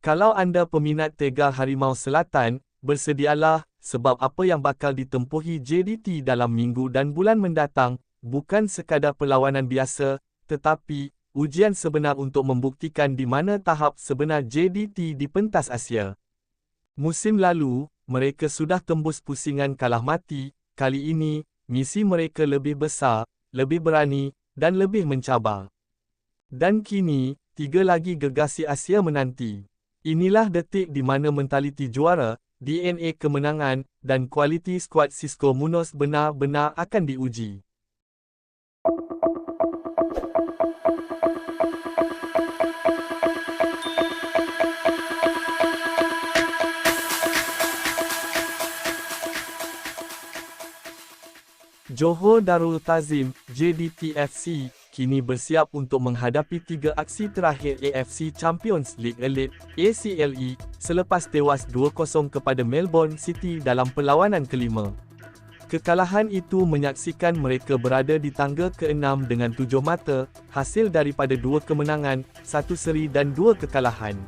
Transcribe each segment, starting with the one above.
Kalau anda peminat Tega Harimau Selatan, bersedialah sebab apa yang bakal ditempuhi JDT dalam minggu dan bulan mendatang bukan sekadar perlawanan biasa, tetapi ujian sebenar untuk membuktikan di mana tahap sebenar JDT di pentas Asia. Musim lalu, mereka sudah tembus pusingan kalah mati, kali ini, misi mereka lebih besar, lebih berani, dan lebih mencabar. Dan kini, tiga lagi gegasi Asia menanti. Inilah detik di mana mentaliti juara, DNA kemenangan, dan kualiti skuad Cisco Munoz benar-benar akan diuji. Johor Darul Tazim, JDTFC, kini bersiap untuk menghadapi tiga aksi terakhir AFC Champions League Elite ACLE selepas tewas 2-0 kepada Melbourne City dalam perlawanan kelima. Kekalahan itu menyaksikan mereka berada di tangga ke-6 dengan tujuh mata, hasil daripada dua kemenangan, satu seri dan dua kekalahan.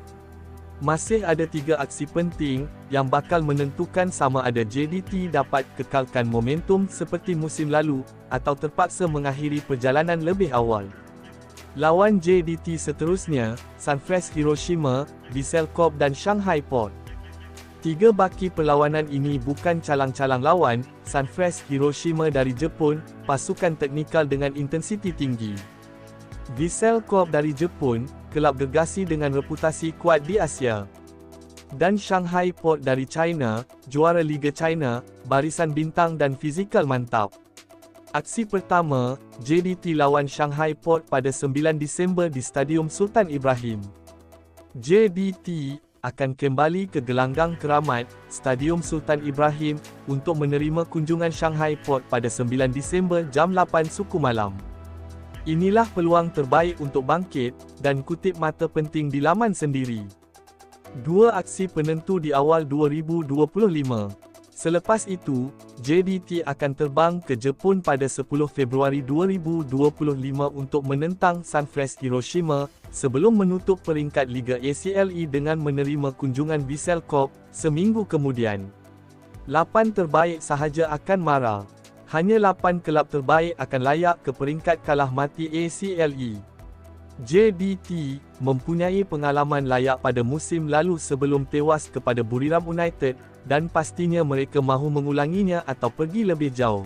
Masih ada tiga aksi penting yang bakal menentukan sama ada JDT dapat kekalkan momentum seperti musim lalu atau terpaksa mengakhiri perjalanan lebih awal. Lawan JDT seterusnya, Sunfresh Hiroshima, Vissel Kobe dan Shanghai Port. Tiga baki perlawanan ini bukan calang-calang lawan, Sunfresh Hiroshima dari Jepun, pasukan teknikal dengan intensiti tinggi. Vissel Kobe dari Jepun, kelab gegasi dengan reputasi kuat di Asia. Dan Shanghai Port dari China, juara Liga China, barisan bintang dan fizikal mantap. Aksi pertama, JDT lawan Shanghai Port pada 9 Disember di Stadium Sultan Ibrahim. JDT akan kembali ke gelanggang keramat, Stadium Sultan Ibrahim, untuk menerima kunjungan Shanghai Port pada 9 Disember jam 8 suku malam. Inilah peluang terbaik untuk bangkit, dan kutip mata penting di laman sendiri. Dua aksi penentu di awal 2025. Selepas itu, JDT akan terbang ke Jepun pada 10 Februari 2025 untuk menentang Sunfresh Hiroshima, sebelum menutup peringkat Liga ACLE dengan menerima kunjungan Vissel Kobe, seminggu kemudian. Lapan terbaik sahaja akan marah hanya 8 kelab terbaik akan layak ke peringkat kalah mati ACLE. JDT mempunyai pengalaman layak pada musim lalu sebelum tewas kepada Buriram United dan pastinya mereka mahu mengulanginya atau pergi lebih jauh.